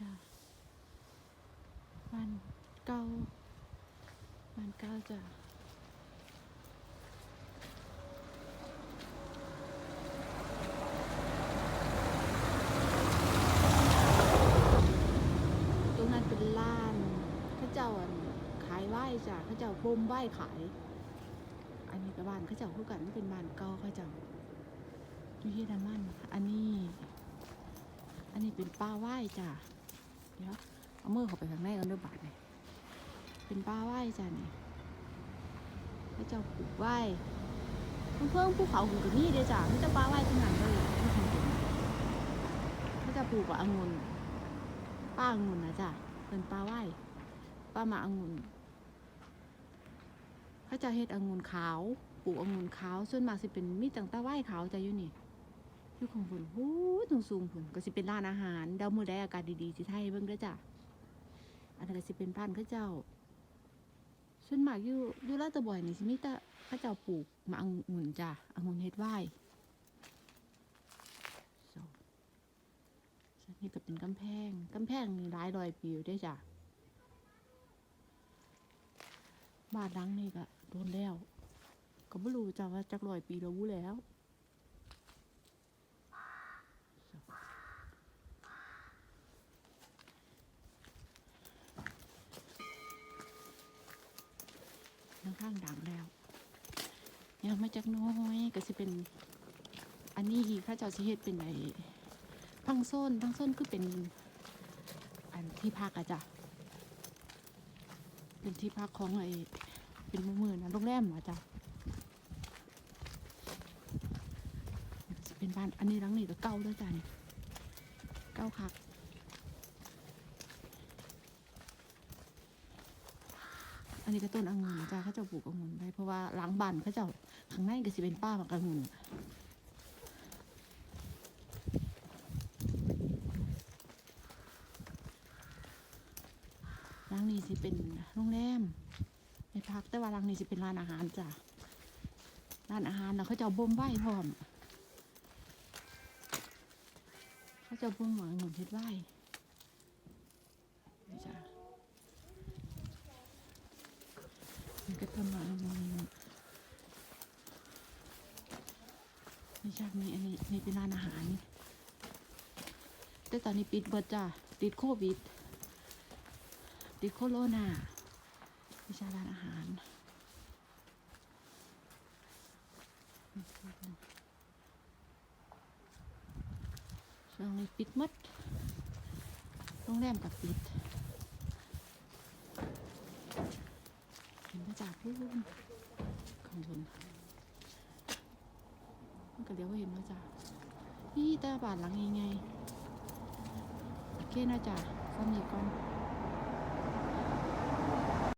จ้ะบ้านเก่าบ้านเก่าจ้ะตรงนั้นเป็นร้านข้าเจ้าอันขายไหว้จ้ะข้าเจ้าบ่มไหว้ขาย อันนี้ก็บ้านข้าเจ้าคู่กันเป็นบ้านเก่าข้าเจ้าอยู่ที่น้ำมัน อันนี้ อันนี้เป็นป้าไหว้จ้ะ เดี๋ยวเอามือเข้าไปข้างในกันด้วยบาทเลยเป็นป้าไหว้จ้ะนี่พระเจ้าปลูกไหว้เพิ่งภูเขาหุ่นกับนี่เด้อจ้ะพระเจ้าป้าไหว้ทั้งนั้นเลยพระเจ้าปลูกกับองุ่นป้าองุ่นนะจ้ะเป็นป้าไหว้ป้ามาองุ่นพระเจ้าเฮ็ดองุ่นขาวปลูกองุ่นขาวส่วนมากสิเป็นมีตั้งแต่ไหว้ขาวจ้ะอยู่นี่ อยู่ของพุ่นหูตรงสูงพุ่นก็สิเป็นร้านอาหารเดาวมือได้อากาศดีๆสิไทยเบิ่งด้อจ้ะอันนั้นก็สิเป็นพันข้าเจ้าส่วนมากอยู่อยู่ลาดตะบ่อยนี่สิมีแต่ข้าเจ้าปลูกมาองุ่นจ้ะองุ่นเฮ็ดไว้ส่วนนี้ก็เป็นกำแพง กำแพงนี่หลายรอยปีอยู่เด้จ้ะ บ้านหลังนี่ก็โดนแล้ว ก็บ่รู้จ้ะว่าจักรอยปีแล้ววู้แล้ว ข้างข้างดังแล้วยังไม่จักน้อยก็สิเป็น อันนี้ข้าเจ้าสิเฮ็ดเป็นไอ้พังโซนพังโซนคือเป็น อันที่พักอะจ้ะเป็นที่พักของไอ้เป็นมือมือนะโรงแรมอะจ้ะเป็นบ้านอันนี้หลังนี้ก็เก่าแล้วจ้ะนี่เก่าคัก อันนี้ก็ต้นองุ่นจ้าเขาจะปลูกองุ่นได้เพราะว่าล้างบ้านเขาจะข้างในก็สิเป็นป้ามากองุ่นหล้างนี้สิเป็นโรงแรมในพักแต่ว่าหล้างนี้สิเป็นร้านอาหารจ้ะร้านอาหารนะเขาจะบ่มใบพร้อมเขาจะบ่มหมากองุ่นเฮ็ดไว้นี่จ้ะ มันก็ต้นไม้มันไม่ใช่มีอันนี้นี่เป็นร้านอาหาร แต่ตอนนี้ปิดเบิดจ้ะติดโควิด ติดโคโรนาไม่ใช่ร้านอาหารช่วงนี้ปิดหมดโรงแรมกับปิด เห็นมา จากพูนข้างบนมันก็เดี๋ยวก็เห็นมาจากนี่ตาบาดหลังยังไงโอเคนะจ๊ะสามีก่อน